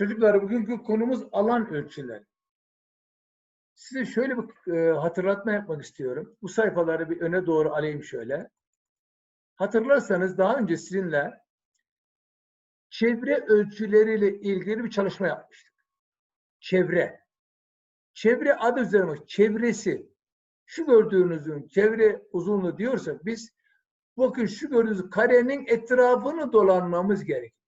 Çocuklar bugünkü konumuz alan ölçüleri. Size şöyle bir e, hatırlatma yapmak istiyorum. Bu sayfaları bir öne doğru alayım şöyle. Hatırlarsanız daha önce sizinle çevre ölçüleriyle ilgili bir çalışma yapmıştık. Çevre. Çevre adı üzerine çevresi. Şu gördüğünüzün çevre uzunluğu diyorsak biz bakın şu gördüğünüz karenin etrafını dolanmamız gerek.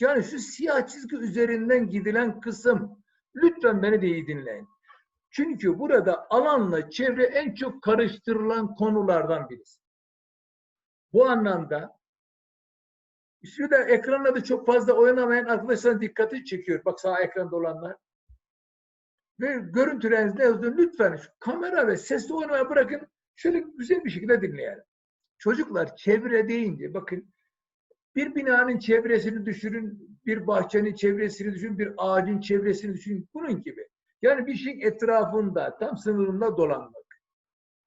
Yani şu siyah çizgi üzerinden gidilen kısım. Lütfen beni de iyi dinleyin. Çünkü burada alanla çevre en çok karıştırılan konulardan birisi. Bu anlamda şurada ekranda da çok fazla oynamayan arkadaşların dikkati çekiyor. Bak sağ ekranda olanlar. Ve görüntülerinizde yazıyor. Lütfen şu kamera ve sesli oynamaya bırakın. Şöyle güzel bir şekilde dinleyelim. Çocuklar çevre deyince bakın bir binanın çevresini düşünün, bir bahçenin çevresini düşünün, bir ağacın çevresini düşünün. Bunun gibi. Yani bir şeyin etrafında, tam sınırında dolanmak.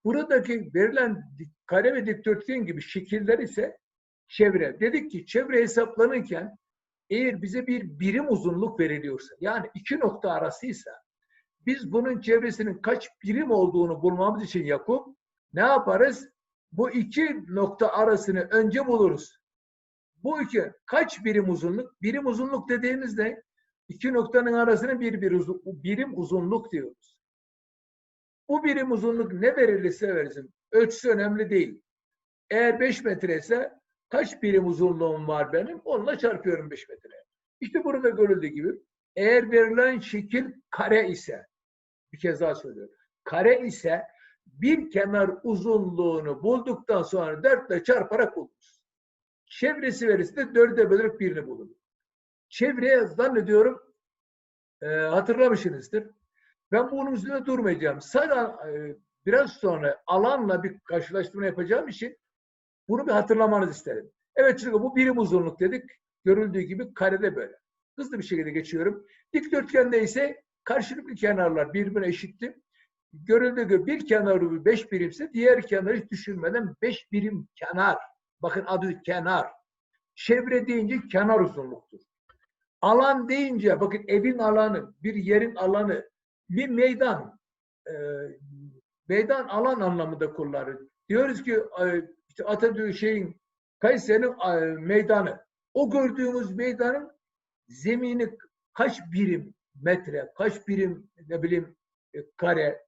Buradaki verilen kare ve dikdörtgen gibi şekiller ise çevre. Dedik ki çevre hesaplanırken eğer bize bir birim uzunluk veriliyorsa, yani iki nokta arasıysa, biz bunun çevresinin kaç birim olduğunu bulmamız için Yakup ne yaparız? Bu iki nokta arasını önce buluruz. Bu iki kaç birim uzunluk? Birim uzunluk dediğimizde iki noktanın arasını bir, birim uzunluk diyoruz. Bu birim uzunluk ne verilirse verilsin. Ölçüsü önemli değil. Eğer 5 metre ise kaç birim uzunluğum var benim? Onunla çarpıyorum 5 metre. İşte burada görüldüğü gibi eğer verilen şekil kare ise bir kez daha söylüyorum. Kare ise bir kenar uzunluğunu bulduktan sonra dörtle çarparak buluruz. Çevresi verirse de dörde bölüp birini bulur. Çevreye zannediyorum e, hatırlamışsınızdır. Ben bunun üzerine durmayacağım. Sadece e, biraz sonra alanla bir karşılaştırma yapacağım için bunu bir hatırlamanızı isterim. Evet çünkü bu birim uzunluk dedik. Görüldüğü gibi karede böyle. Hızlı bir şekilde geçiyorum. Dikdörtgende ise karşılıklı kenarlar birbirine eşitti. Görüldüğü gibi bir kenarı beş birimse diğer kenarı düşünmeden beş birim kenar. Bakın adı kenar. Çevre deyince kenar uzunluktur. Alan deyince bakın evin alanı, bir yerin alanı, bir meydan. E, meydan alan anlamında kullanır. Diyoruz ki e, işte Atatürk şeyin Kayseri'nin e, meydanı. O gördüğümüz meydanın zemini kaç birim metre, kaç birim ne bileyim e, kare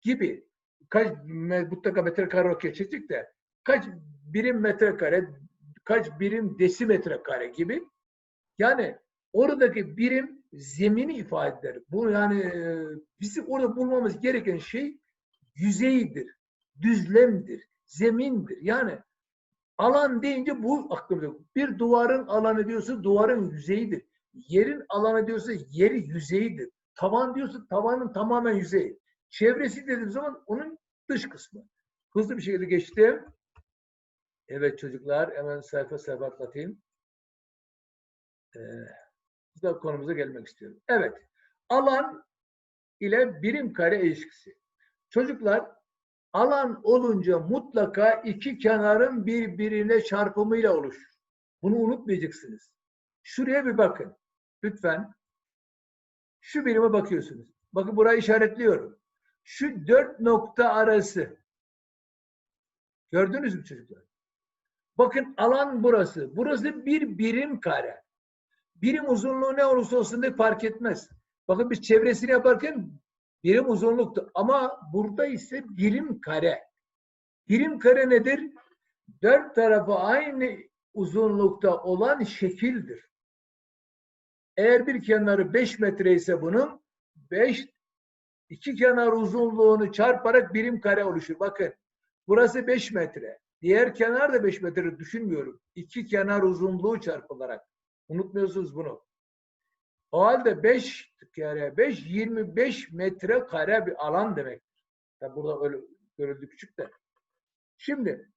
gibi kaç mutlaka metre kare geçecek de kaç birim metrekare, kaç birim desimetre kare gibi. Yani oradaki birim zemini ifade eder. Bu yani e, bizim orada bulmamız gereken şey yüzeydir, düzlemdir, zemindir. Yani alan deyince bu aklımda. Bir duvarın alanı diyorsa duvarın yüzeyidir. Yerin alanı diyorsa yeri yüzeyidir. Tavan diyorsa tavanın tamamen yüzeyi. Çevresi dediğim zaman onun dış kısmı. Hızlı bir şekilde geçtim. Evet çocuklar hemen sayfa sayfa atlatayım. Ee, konumuza gelmek istiyorum. Evet. Alan ile birim kare ilişkisi. Çocuklar alan olunca mutlaka iki kenarın birbirine çarpımıyla oluşur. Bunu unutmayacaksınız. Şuraya bir bakın. Lütfen. Şu birime bakıyorsunuz. Bakın burayı işaretliyorum. Şu dört nokta arası. Gördünüz mü çocuklar? Bakın alan burası. Burası bir birim kare. Birim uzunluğu ne olursa olsun da fark etmez. Bakın biz çevresini yaparken birim uzunluktu. Ama burada ise birim kare. Birim kare nedir? Dört tarafı aynı uzunlukta olan şekildir. Eğer bir kenarı 5 metre ise bunun 5 iki kenar uzunluğunu çarparak birim kare oluşur. Bakın burası 5 metre. Diğer kenar da 5 metre düşünmüyorum. İki kenar uzunluğu çarpılarak. Unutmuyorsunuz bunu. O halde 5 kare 5 25 metre kare bir alan demektir. Tabi burada öyle görüldü küçük de. Şimdi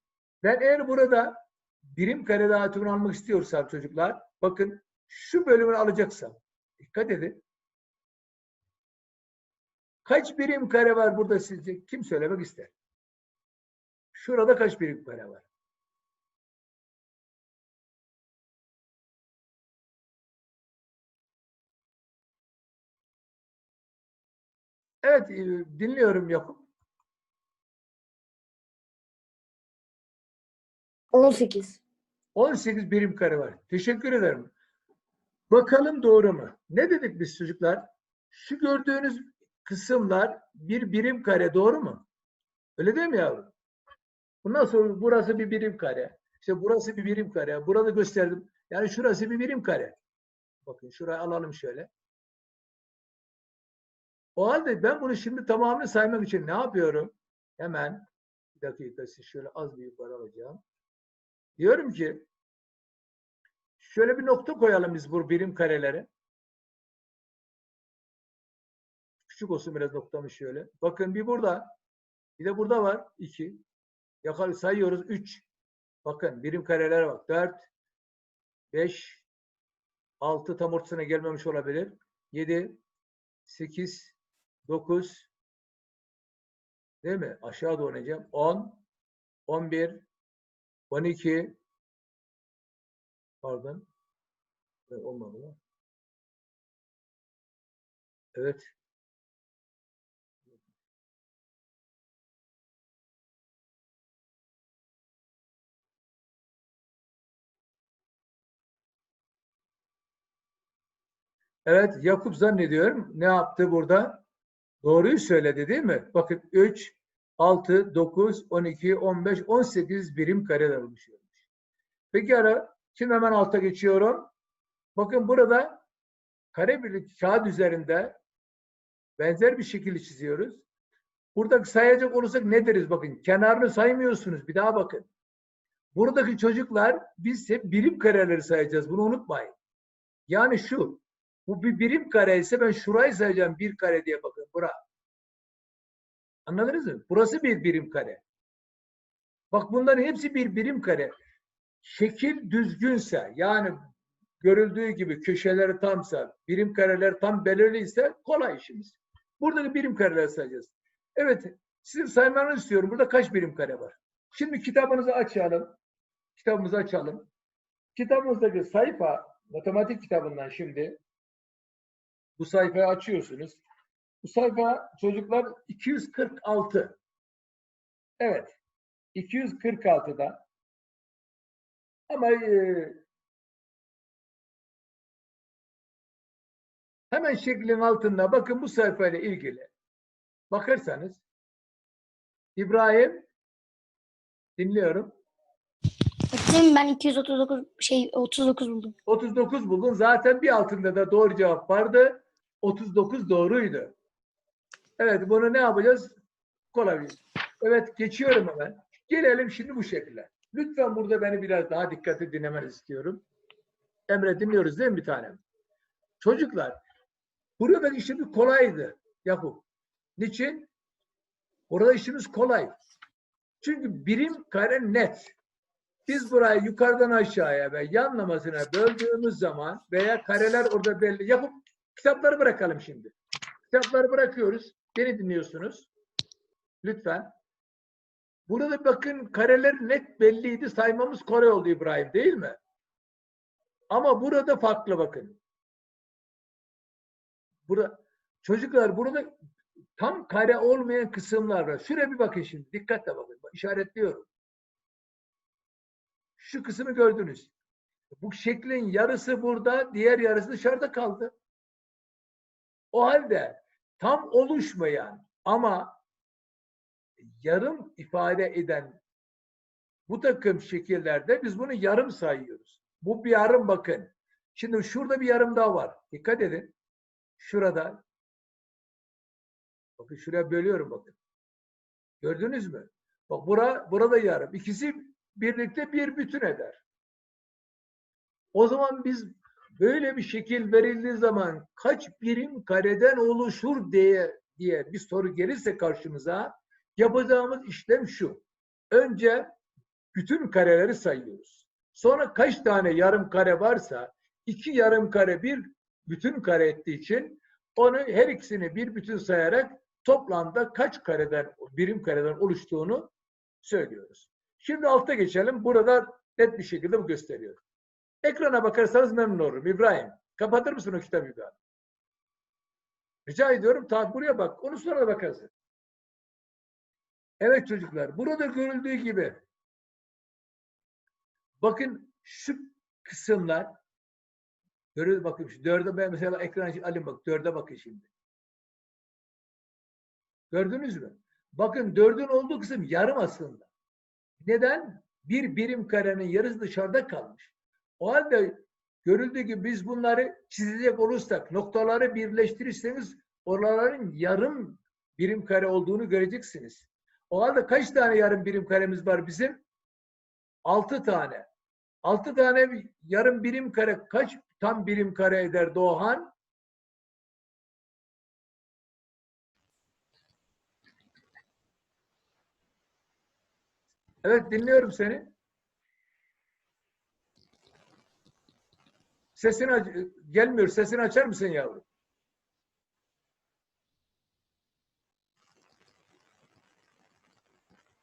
ben eğer burada birim kare dağıtımını almak istiyorsam çocuklar bakın şu bölümü alacaksam dikkat edin. Kaç birim kare var burada sizce? Kim söylemek ister? Şurada kaç birim kare var? Evet, e, dinliyorum Yakup. 18. 18 birim kare var. Teşekkür ederim. Bakalım doğru mu? Ne dedik biz çocuklar? Şu gördüğünüz kısımlar bir birim kare doğru mu? Öyle değil mi yavrum? Bundan sonra burası bir birim kare. İşte burası bir birim kare. Burada gösterdim. Yani şurası bir birim kare. Bakın şurayı alalım şöyle. O halde ben bunu şimdi tamamını saymak için ne yapıyorum? Hemen bir dakika sizi şöyle az bir yukarı alacağım. Diyorum ki şöyle bir nokta koyalım biz bu birim karelere. Küçük olsun biraz noktamız şöyle. Bakın bir burada. Bir de burada var. 2. Yakal sayıyoruz. 3. Bakın birim karelere bak. 4 5 6 tam ortasına gelmemiş olabilir. 7 8 9 değil mi? Aşağı doğru ineceğim. 10 11 12 pardon olmadı mı? Evet. Evet, Yakup zannediyorum ne yaptı burada? Doğruyu söyledi değil mi? Bakın 3, 6, 9, 12, 15, 18 birim kare oluşuyormuş. Peki ara, şimdi hemen alta geçiyorum. Bakın burada kare birlik kağıt üzerinde benzer bir şekilde çiziyoruz. Burada sayacak olursak ne deriz? Bakın kenarını saymıyorsunuz. Bir daha bakın. Buradaki çocuklar biz hep birim kareleri sayacağız. Bunu unutmayın. Yani şu. Bu bir birim kare ise ben şurayı sayacağım bir kare diye bakın. Bura. Anladınız mı? Burası bir birim kare. Bak bunların hepsi bir birim kare. Şekil düzgünse yani görüldüğü gibi köşeleri tamsa, birim kareler tam belirliyse kolay işimiz. Buradaki birim kareler sayacağız. Evet, sizin saymanızı istiyorum. Burada kaç birim kare var? Şimdi kitabınızı açalım. Kitabımızı açalım. Kitabımızdaki sayfa, matematik kitabından şimdi bu sayfayı açıyorsunuz. Bu sayfa çocuklar 246. Evet. 246'da ama e, hemen şeklin altında bakın bu sayfayla ilgili bakarsanız İbrahim dinliyorum. Öğretmenim ben 239 şey 39 buldum. 39 buldun. Zaten bir altında da doğru cevap vardı. 39 doğruydu. Evet bunu ne yapacağız? Kolay. Evet geçiyorum hemen. Gelelim şimdi bu şekilde. Lütfen burada beni biraz daha dikkatli dinlemenizi istiyorum. Emre dinliyoruz değil mi bir tanem? Çocuklar burada işimiz kolaydı Yakup. Niçin? Orada işimiz kolay. Çünkü birim kare net. Biz burayı yukarıdan aşağıya ve yanlamasına böldüğümüz zaman veya kareler orada belli. Yapıp kitapları bırakalım şimdi. Kitapları bırakıyoruz. Beni dinliyorsunuz. Lütfen. Burada bakın kareler net belliydi. Saymamız kolay oldu İbrahim değil mi? Ama burada farklı bakın. Burada, çocuklar burada tam kare olmayan kısımlar var. Şuraya bir bakın şimdi. Dikkatle bakın. İşaretliyorum. Şu kısmı gördünüz. Bu şeklin yarısı burada, diğer yarısı dışarıda kaldı. O halde tam oluşmayan ama yarım ifade eden bu takım şekillerde biz bunu yarım sayıyoruz. Bu bir yarım bakın. Şimdi şurada bir yarım daha var. Dikkat edin. Şurada. Bakın şuraya bölüyorum bakın. Gördünüz mü? Bak bura, burada yarım. İkisi birlikte bir bütün eder. O zaman biz böyle bir şekil verildiği zaman kaç birim kareden oluşur diye diye bir soru gelirse karşımıza yapacağımız işlem şu. Önce bütün kareleri sayıyoruz. Sonra kaç tane yarım kare varsa iki yarım kare bir bütün kare ettiği için onu her ikisini bir bütün sayarak toplamda kaç kareden birim kareden oluştuğunu söylüyoruz. Şimdi altta geçelim. Burada net bir şekilde bu gösteriyor. Ekrana bakarsanız memnun olurum. İbrahim, kapatır mısın o kitabı İbrahim? Rica ediyorum. Ta buraya bak. Onu sonra da bakarsın. Evet çocuklar. Burada görüldüğü gibi bakın şu kısımlar görüyor bakın şu dörde ben mesela ekran alayım bak dörde bakın şimdi. Gördünüz mü? Bakın dördün olduğu kısım yarım aslında. Neden? Bir birim karenin yarısı dışarıda kalmış. O halde görüldüğü gibi biz bunları çizecek olursak, noktaları birleştirirseniz oraların yarım birim kare olduğunu göreceksiniz. O halde kaç tane yarım birim karemiz var bizim? Altı tane. Altı tane yarım birim kare kaç tam birim kare eder Doğan? Evet dinliyorum seni. Sesini gelmiyor. Sesini açar mısın yavrum?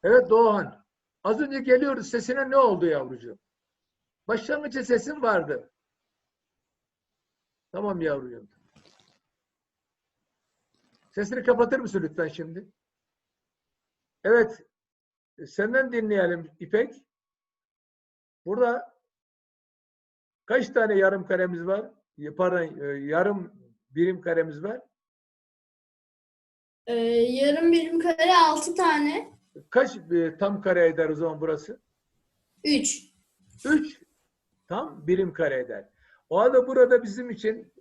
Evet Doğan. Az önce geliyordu. Sesine ne oldu yavrucuğum? Başlangıçta sesin vardı. Tamam yavrucuğum. Sesini kapatır mısın lütfen şimdi? Evet. Senden dinleyelim İpek. Burada kaç tane yarım karemiz var? Pardon, e, yarım birim karemiz var. Ee, yarım birim kare 6 tane. Kaç e, tam kare eder o zaman burası? 3. 3 tam birim kare eder. O halde burada bizim için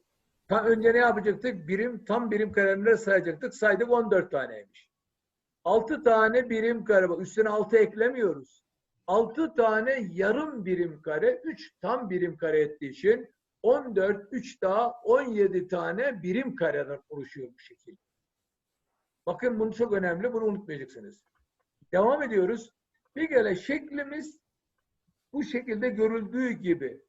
ta önce ne yapacaktık? Birim tam birim kareleri sayacaktık. Saydık 14 taneymiş. 6 tane birim kare. Üstüne 6 eklemiyoruz. 6 tane yarım birim kare, 3 tam birim kare ettiği için 14, 3 daha 17 tane birim kareden oluşuyor bu şekil. Bakın bunu çok önemli. Bunu unutmayacaksınız. Devam ediyoruz. Bir kere şeklimiz bu şekilde görüldüğü gibi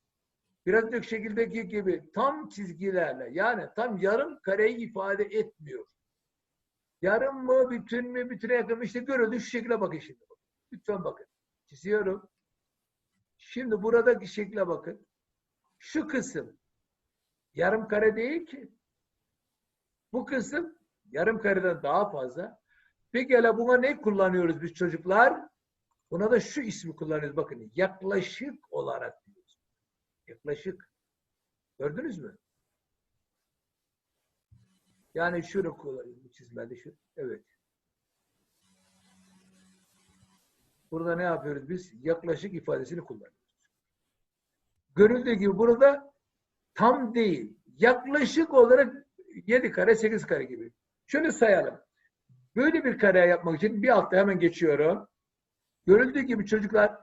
biraz önceki şekildeki gibi tam çizgilerle yani tam yarım kareyi ifade etmiyor. Yarım mı, bütün mü, bütüne yakın mı? İşte görüldüğü şu şekle bakın şimdi. Lütfen bakın. Çiziyorum. Şimdi buradaki şekle bakın. Şu kısım yarım kare değil ki. Bu kısım yarım kareden daha fazla. Peki hele buna ne kullanıyoruz biz çocuklar? Buna da şu ismi kullanıyoruz. Bakın yaklaşık olarak diyoruz. Yaklaşık. Gördünüz mü? Yani şunu çizmede şu. Evet. Burada ne yapıyoruz biz? Yaklaşık ifadesini kullanıyoruz. Görüldüğü gibi burada tam değil. Yaklaşık olarak 7 kare 8 kare gibi. Şöyle sayalım. Böyle bir kare yapmak için bir altta hemen geçiyorum. Görüldüğü gibi çocuklar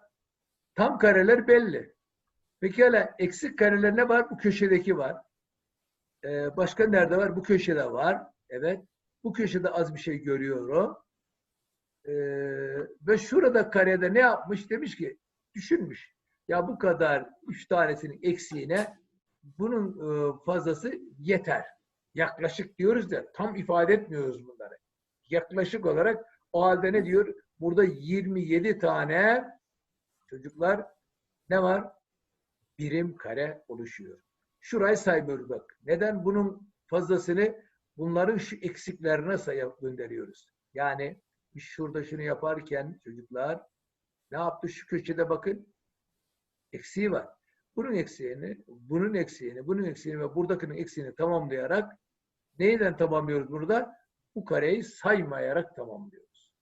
tam kareler belli. Peki hala eksik kareler ne var? Bu köşedeki var. Ee, başka nerede var? Bu köşede var. Evet. Bu köşede az bir şey görüyorum. Ee, ve şurada karede ne yapmış? Demiş ki düşünmüş. Ya bu kadar üç tanesinin eksiğine bunun e, fazlası yeter. Yaklaşık diyoruz da tam ifade etmiyoruz bunları. Yaklaşık olarak o halde ne diyor? Burada 27 tane çocuklar ne var? Birim kare oluşuyor. Şurayı saymıyoruz bak. Neden? Bunun fazlasını bunların şu eksiklerine sayıp gönderiyoruz. Yani şurada şunu yaparken çocuklar ne yaptı? Şu köşede bakın eksiği var. Bunun eksiğini, bunun eksiğini, bunun eksiğini ve buradakinin eksiğini tamamlayarak neyden tamamlıyoruz burada? Bu kareyi saymayarak tamamlıyoruz.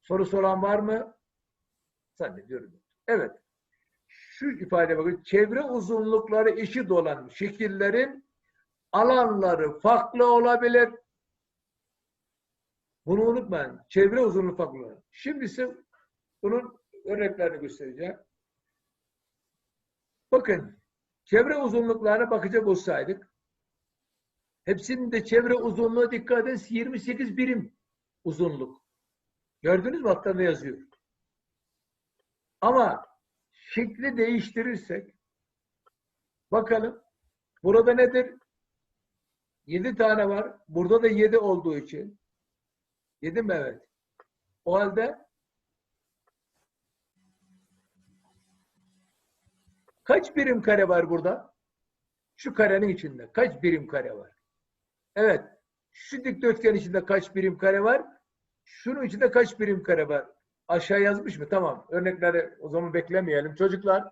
Soru soran var mı? Zannediyorum. Evet. Şu ifade bakın. Çevre uzunlukları eşit olan şekillerin alanları farklı olabilir. Bunu unutmayın. Çevre uzunluğu farklı. Şimdi ise bunun örneklerini göstereceğim. Bakın. Çevre uzunluklarına bakacak olsaydık hepsinin de çevre uzunluğu dikkat edin 28 birim uzunluk. Gördünüz mü? Hatta ne yazıyor? Ama şekli değiştirirsek bakalım burada nedir? 7 tane var. Burada da 7 olduğu için 7 mi? Evet. O halde kaç birim kare var burada? Şu karenin içinde. Kaç birim kare var? Evet. Şu dikdörtgen içinde kaç birim kare var? Şunun içinde kaç birim kare var? Aşağı yazmış mı? Tamam. Örnekleri o zaman beklemeyelim. Çocuklar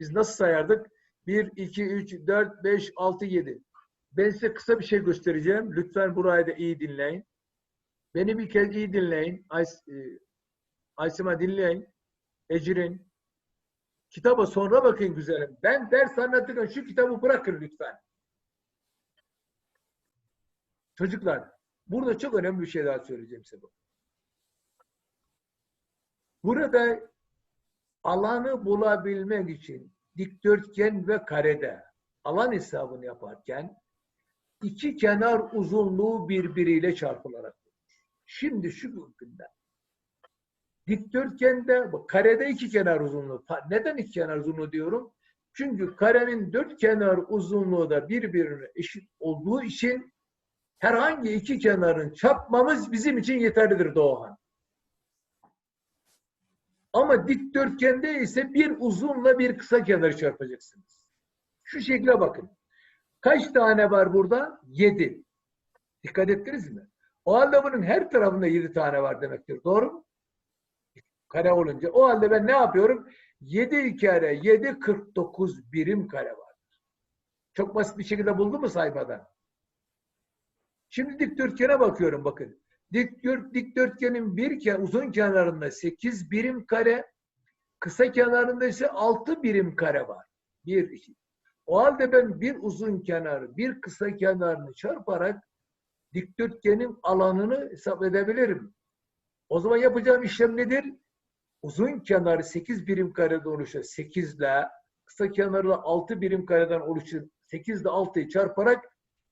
biz nasıl sayardık? 1, 2, 3, 4, 5, 6, 7. Ben size kısa bir şey göstereceğim. Lütfen burayı da iyi dinleyin. Beni bir kez iyi dinleyin. E, Aysima dinleyin. Ecrin. Kitaba sonra bakın güzelim. Ben ders anlatırken şu kitabı bırakın lütfen. Çocuklar, burada çok önemli bir şey daha söyleyeceğim size. bu. Burada alanı bulabilmek için dikdörtgen ve karede alan hesabını yaparken iki kenar uzunluğu birbiriyle çarpılarak. Şimdi şu mümkünde. Dikdörtgende, bak, karede iki kenar uzunluğu. Neden iki kenar uzunluğu diyorum? Çünkü karenin dört kenar uzunluğu da birbirine eşit olduğu için herhangi iki kenarın çarpmamız bizim için yeterlidir Doğan. Ama dikdörtgende ise bir uzunla bir kısa kenarı çarpacaksınız. Şu şekle bakın. Kaç tane var burada? Yedi. Dikkat ettiniz mi? O halde bunun her tarafında yedi tane var demektir. Doğru mu? Kare olunca. O halde ben ne yapıyorum? 7 kere 7 49 birim kare var. Çok basit bir şekilde buldu mu sayfadan? Şimdi dikdörtgene bakıyorum bakın. Dikdört, dikdörtgenin bir ke uzun kenarında 8 birim kare, kısa kenarında ise 6 birim kare var. Bir, iki. O halde ben bir uzun kenarı, bir kısa kenarını çarparak dikdörtgenin alanını hesap edebilirim. O zaman yapacağım işlem nedir? Uzun kenarı 8 birim kareden oluşan 8 ile kısa kenarı 6 birim kareden oluşan 8 ile 6'yı çarparak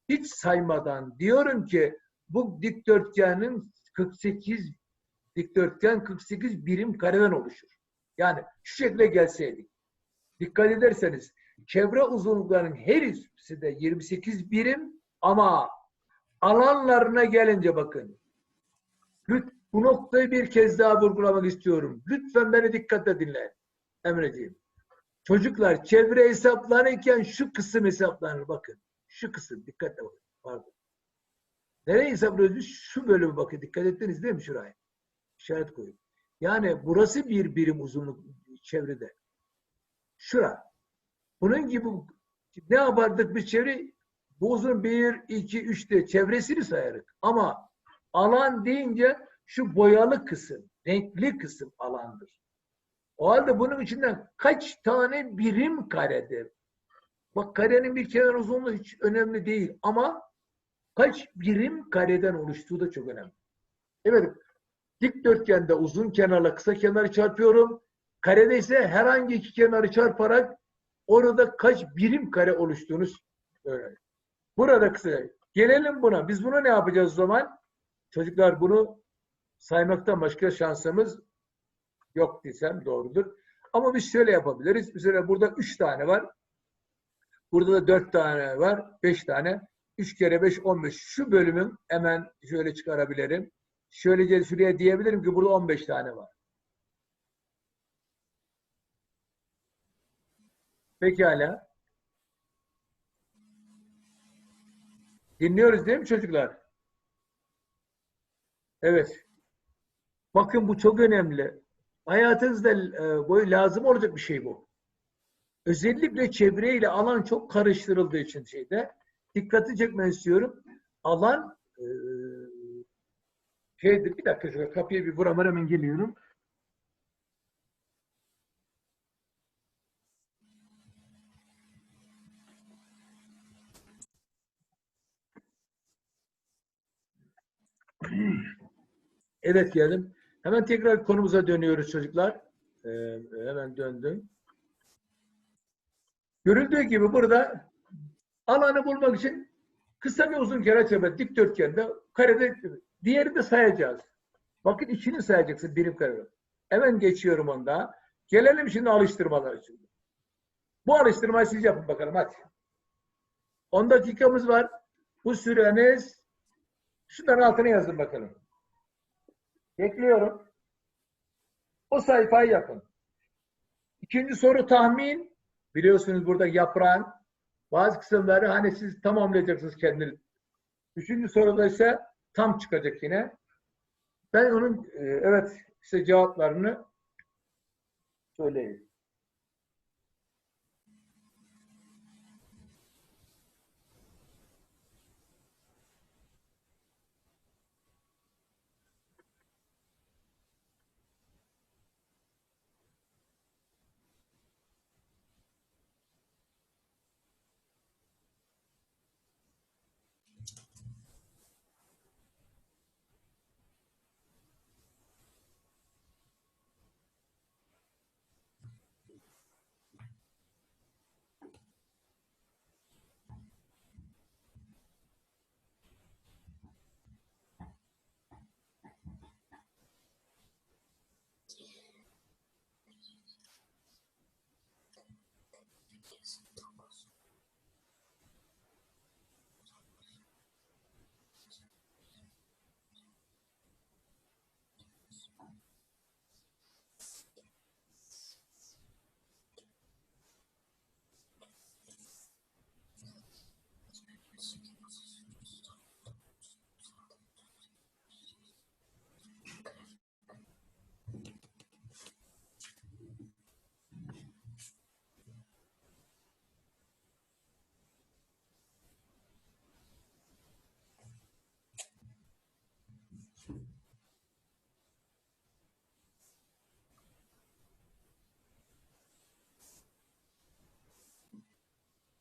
hiç saymadan diyorum ki bu dikdörtgenin 48 dikdörtgen 48 birim kareden oluşur. Yani şu şekilde gelseydik. Dikkat ederseniz çevre uzunluklarının her ikisi de 28 birim ama alanlarına gelince bakın. Lüt, bu noktayı bir kez daha vurgulamak istiyorum. Lütfen beni dikkatle dinleyin. Emreciğim. Çocuklar çevre hesaplanırken şu kısım hesaplanır. Bakın. Şu kısım. Dikkatle bakın. Pardon. Nereye hesaplıyoruz? Şu bölümü bakın. Dikkat ettiniz değil mi şuraya? İşaret koyun. Yani burası bir birim uzunluk çevrede. Şura. Bunun gibi ne yapardık biz çevre? Bu uzun 1, 2, 3'te çevresini sayarık. Ama alan deyince şu boyalı kısım, renkli kısım alandır. O halde bunun içinden kaç tane birim karedir? Bak karenin bir kenar uzunluğu hiç önemli değil ama kaç birim kareden oluştuğu da çok önemli. Evet, dikdörtgende uzun kenarla kısa kenarı çarpıyorum. Karede ise herhangi iki kenarı çarparak orada kaç birim kare oluştuğunu öğrenin. Burada kısa. Gelelim buna. Biz bunu ne yapacağız o zaman? Çocuklar bunu saymaktan başka şansımız yok desem doğrudur. Ama biz şöyle yapabiliriz. Mesela burada üç tane var. Burada da dört tane var. Beş tane. Üç kere beş, on beş. Şu bölümün hemen şöyle çıkarabilirim. Şöylece şuraya diyebilirim ki burada on beş tane var. Pekala. Dinliyoruz değil mi çocuklar? Evet. Bakın bu çok önemli. Hayatınızda e, boyu lazım olacak bir şey bu. Özellikle çevreyle alan çok karıştırıldığı için şeyde dikkati çekmeni istiyorum. Alan e, şeydir. Bir dakika şöyle kapıya bir vuramar hemen geliyorum. Evet geldim. Hemen tekrar konumuza dönüyoruz çocuklar. Ee, hemen döndüm. Görüldüğü gibi burada alanı bulmak için kısa ve uzun kere çevre dikdörtgende karede diğeri de sayacağız. Bakın içini sayacaksın birim kare. Hemen geçiyorum onda. Gelelim şimdi alıştırmalar için. Bu alıştırmayı siz yapın bakalım hadi. 10 dakikamız var. Bu süreniz şunların altına yazın bakalım. Bekliyorum. O sayfayı yapın. İkinci soru tahmin. Biliyorsunuz burada yaprağın bazı kısımları hani siz tamamlayacaksınız kendi Üçüncü soruda ise tam çıkacak yine. Ben onun e, evet işte cevaplarını söyleyeyim.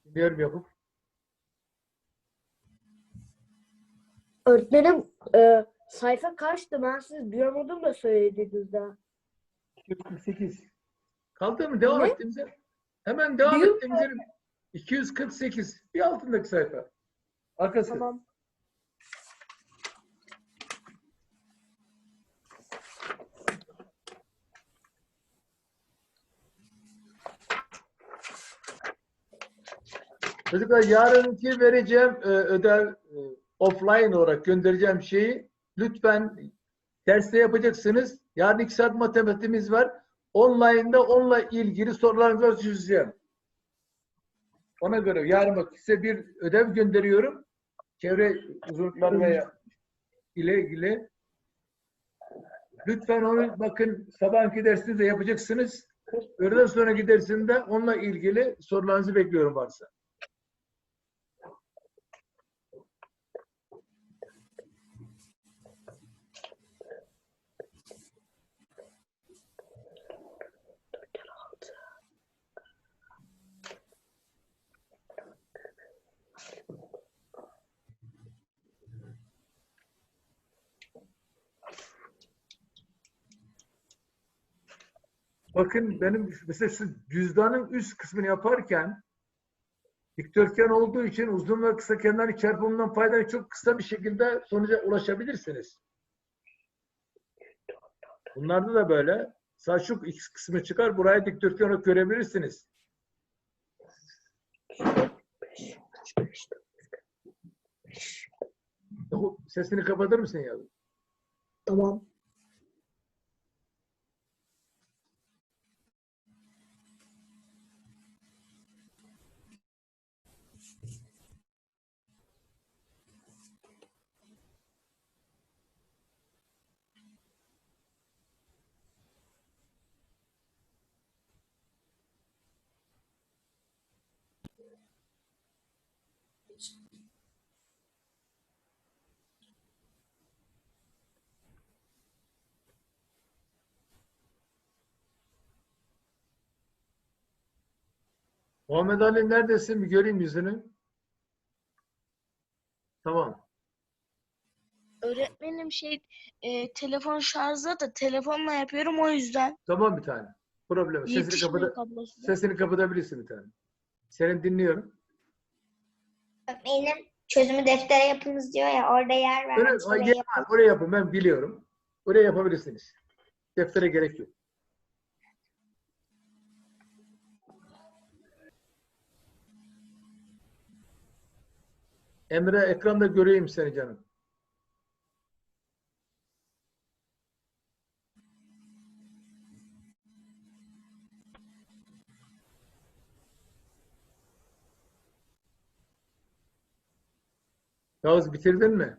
Dinliyorum Yakup. Öğretmenim e, sayfa kaçtı? Ben siz duyamadım da söylediniz daha. 248. Kaldı mı? Devam Ne? Hemen devam Büyük ettiğimizde 248. Bir altındaki sayfa. Arkası. Tamam. Çocuklar yarınki vereceğim e, ödev e, offline olarak göndereceğim şeyi lütfen derste yapacaksınız. Yarın iki saat matematiğimiz var. Online'da onunla ilgili sorularınızı çözeceğim. Ona göre yarın bak size bir ödev gönderiyorum. Çevre uzunlukları ve ile ilgili. Lütfen onu bakın sabahki dersinizde yapacaksınız. Öğleden sonraki dersinde onunla ilgili sorularınızı bekliyorum varsa. Bakın benim mesela şu cüzdanın üst kısmını yaparken dikdörtgen olduğu için uzun ve kısa kenarı çarpımından faydalı çok kısa bir şekilde sonuca ulaşabilirsiniz. Bunlarda da böyle. Sağ şu x kısmı çıkar. Burayı dikdörtgen olarak görebilirsiniz. Sesini kapatır mısın ya? Tamam. Muhammed Ali neredesin? Bir göreyim yüzünü. Tamam. Öğretmenim şey e, telefon şarjda da telefonla yapıyorum o yüzden. Tamam bir tane. Problem. yok. Sesini, Yetişmiyor kablosu. sesini kapatabilirsin bir tane. Seni dinliyorum. Benim çözümü deftere yapınız diyor ya orada yer vermiş. Ay, oraya var, oraya yapın. Ben biliyorum. Oraya yapabilirsiniz. Deftere gerek yok. Emre ekranda göreyim seni canım. Yavuz bitirdin mi?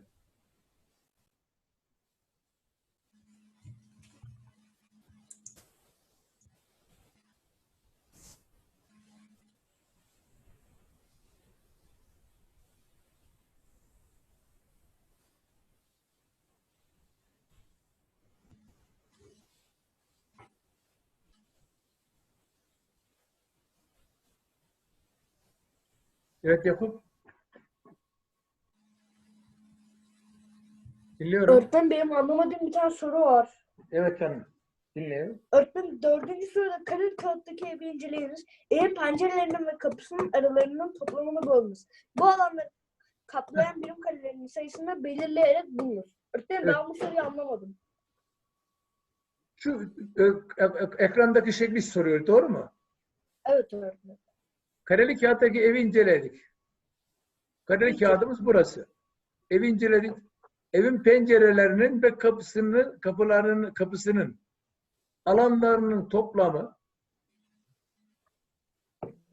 Evet Yakup. Dinliyorum. Öğretmen benim anlamadığım bir tane soru var. Evet canım. Dinliyorum. Öğretmen dördüncü soruda kare kağıttaki evi inceleyiniz. Evin pencerelerinin ve kapısının aralarının toplamını bulunuz. Bu alanları kaplayan birim karelerinin sayısını belirleyerek bulunuz. Öğretmenim Evet. ben bu soruyu anlamadım. Şu e, e, ekrandaki şekli soruyor, doğru mu? Evet öğretmenim. Kareli kağıttaki evi inceledik. Kareli kağıdımız burası. Evi inceledik. Evin pencerelerinin ve kapısının, kapılarının, kapısının alanlarının toplamı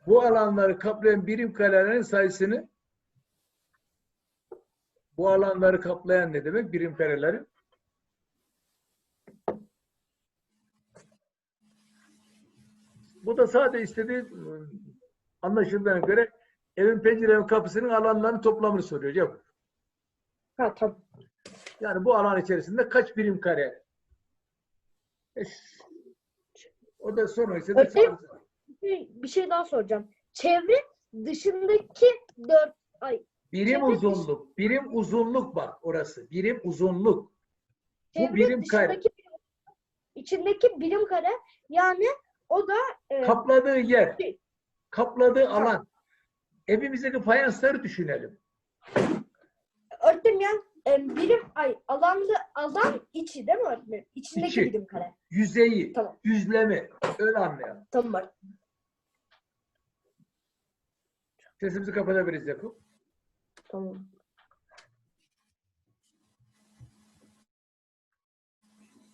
bu alanları kaplayan birim karelerin sayısını bu alanları kaplayan ne demek? Birim kareleri. Bu da sadece istediği ıı, anlaşıldığına göre evin pencere ve kapısının alanlarının toplamını soruyor. Yok. Ha tamam. Yani bu alan içerisinde kaç birim kare? E, O da sonra ise de Öteki- Bir, şey daha soracağım. Çevre dışındaki dört ay birim çevre uzunluk. Birim uzunluk bak orası. Birim uzunluk. Bu çevre birim kare. içindeki birim kare yani o da e, Kapladığı yer. Şey. Kapladığı alan. Evimizdeki fayansları düşünelim. öğretmenim yani e, birim ay alanda alan içi değil mi öğretmenim? İçindeki İçi. birim kare. Yüzeyi, Tamam. yüzlemi. Öyle anlayalım. Tamam öğretmenim. Sesimizi kapatabiliriz Yakup. Tamam.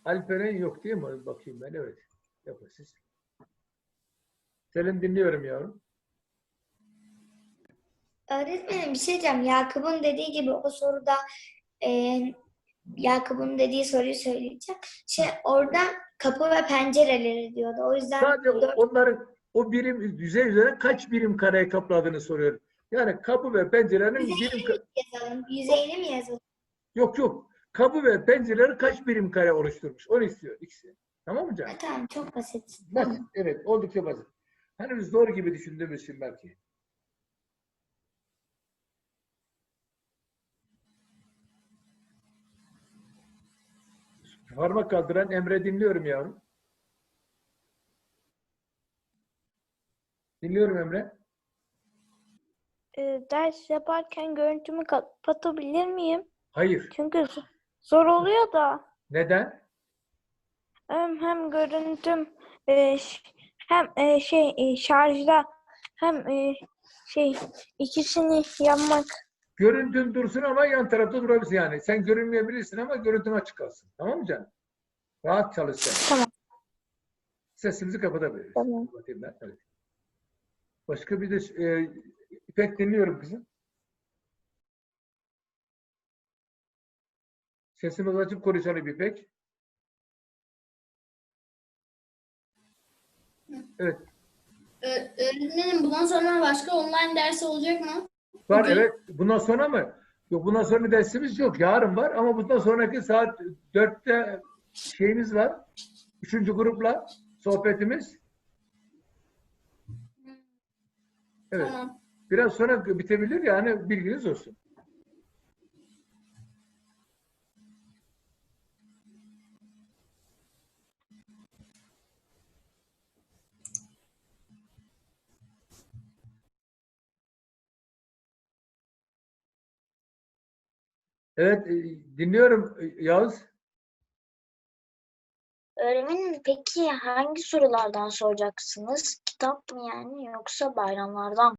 Alperen yok değil mi? Bakayım ben. Evet. Yapın siz. Selim dinliyorum yavrum. Öğretmenim bir şey diyeceğim. Yakup'un dediği gibi o soruda e, Yakup'un dediği soruyu söyleyeceğim. Şey orada kapı ve pencereleri diyordu. O yüzden Sadece dört- onların o birim yüzey üzerine kaç birim kareyi kapladığını soruyorum. Yani kapı ve pencerenin birim ka- yazalım. Yüzeyini mi yazalım? yok yok. Kapı ve pencereleri kaç birim kare oluşturmuş? Onu istiyor ikisi. Tamam mı canım? Tamam çok basit. Basit. Evet. Oldukça basit. Hani biz zor gibi düşündüğümüz için belki. Parmak kaldıran Emre dinliyorum yavrum. Dinliyorum Emre. Ee, ders yaparken görüntümü kapatabilir miyim? Hayır. Çünkü zor oluyor da Neden? hem, hem görüntüm e, hem e, şey e, şarjda hem e, şey ikisini yapmak Görüntün dursun ama yan tarafta durabilirsin yani. Sen görünmeyebilirsin ama görüntün açık kalsın. Tamam mı canım? Rahat çalış sen. Tamam. Sesimizi kapatabiliriz. Tamam. Kapatayım ben. Evet. Başka bir de e, İpek dinliyorum kızım. Sesimiz açıp konuşalım İpek. Evet. Öğretmenim bundan sonra başka online ders olacak mı? Var Bugün- evet. Bundan sonra mı? Yok bundan sonra dersimiz yok. Yarın var ama bundan sonraki saat 4'te şeyimiz var. Üçüncü grupla sohbetimiz. Evet. Tamam. Biraz sonra bitebilir yani bilginiz olsun. Evet, e, dinliyorum e, Yavuz. Öğretmenim peki hangi sorulardan soracaksınız? Kitap mı yani yoksa bayramlardan